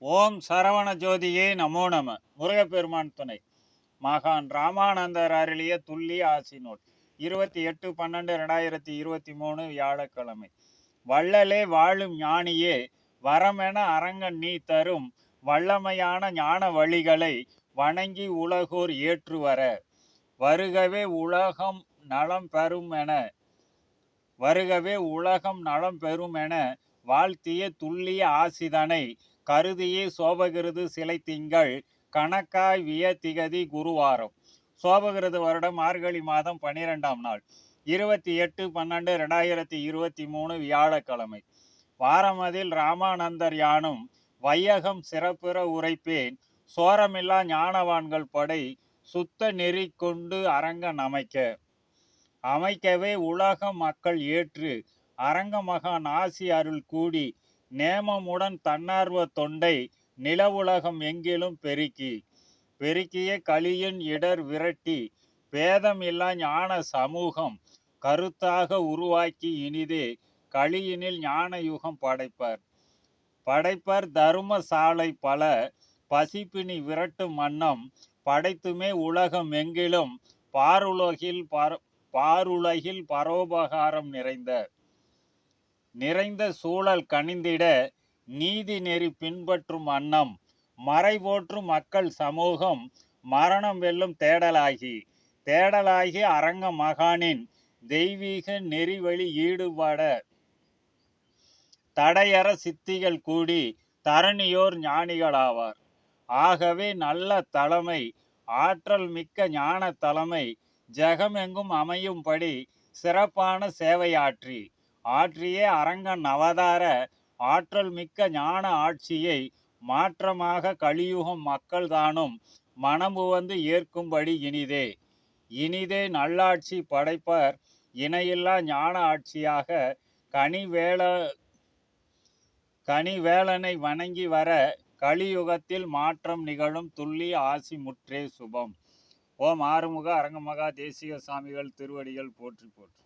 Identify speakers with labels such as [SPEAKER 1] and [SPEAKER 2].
[SPEAKER 1] ஓம் சரவண ஜோதியே நமோ நம. முருகப்பெருமான் துணை. மகான் ராமானந்தர் அருளிய துள்ளி ஆசி நூல். இருபத்தி எட்டு பன்னெண்டு ரெண்டாயிரத்தி இருபத்தி மூணு வியாழக்கிழமை. வள்ளலே வாழும் ஞானியே வரமென அரங்கன் நீ தரும் வல்லமையான ஞான வழிகளை வணங்கி உலகோர் ஏற்றுவர. வருகவே உலகம் நலம் பெறும் என வருகவே உலகம் நலம் பெறும் என வாழ்த்திய துல்லிய ஆசிதனை கருதியே சோபகிருது சிலை திங்கள் கணக்காய் விய திகதி குருவாரம். சோபகிருது வருடம் மார்கழி மாதம் பன்னிரெண்டாம் நாள். இருபத்தி எட்டு பன்னெண்டு ரெண்டாயிரத்தி இருபத்தி மூணு வியாழக்கிழமை. வாரமதில் ராமானந்தர் யானும் வையகம் சிறப்புற உரைப்பேன் சோரமில்லா ஞானவான்கள் படை சுத்த நெறி கொண்டு அரங்கன் அமைக்க அமைக்கவே உலக மக்கள் ஏற்று அரங்கமகான் ஆசி அருள் கூடி நேமமுடன் தன்னார்வ தொண்டை நிலவுலகம் எங்கிலும் பெருக்கி. பெருக்கிய கலியின் இடர் விரட்டி பேதம் இல்லா ஞான சமூகம் கருத்தாக உருவாக்கி இனிதே களியினில் ஞான யுகம் படைப்பர். படைப்பர் தரும சாலை பல பசிப்பினி விரட்டும் மன்னம் படைத்துமே உலகம் எங்கிலும் பாருலகில் பர பாருலகில் பரோபகாரம் நிறைந்த நிறைந்த சூழல் கனிந்திட நீதி நெறி பின்பற்றும் அன்னம் மறைவோற்றும் மக்கள் சமூகம் மரணம் வெல்லும் தேடலாகி தேடலாகி அரங்க மகானின் தெய்வீக நெறிவழி ஈடுபட தடையற சித்திகள் கூடி தரணியோர் ஞானிகளாவார். ஆகவே நல்ல தலைமை ஆற்றல் மிக்க ஞான தலைமை ஜெகமெங்கும் அமையும்படி சிறப்பான சேவையாற்றி ஆற்றியே அரங்கன் அவதார ஆற்றல் மிக்க ஞான ஆட்சியை மாற்றமாக கலியுகம் மக்கள் தானும் மனமு வந்து ஏற்கும்படி இனிதே. இனிதே நல்லாட்சி படைப்பர் இணையில்லா ஞான ஆட்சியாக கனிவேள கனிவேளனை வணங்கி வர கலியுகத்தில் மாற்றம் நிகழும் துள்ளி ஆசி முற்றே சுபம். ஓம் ஆறுமுக அரங்கமகா தேசிய சாமிகள் திருவடிகள் போற்றி போற்றி.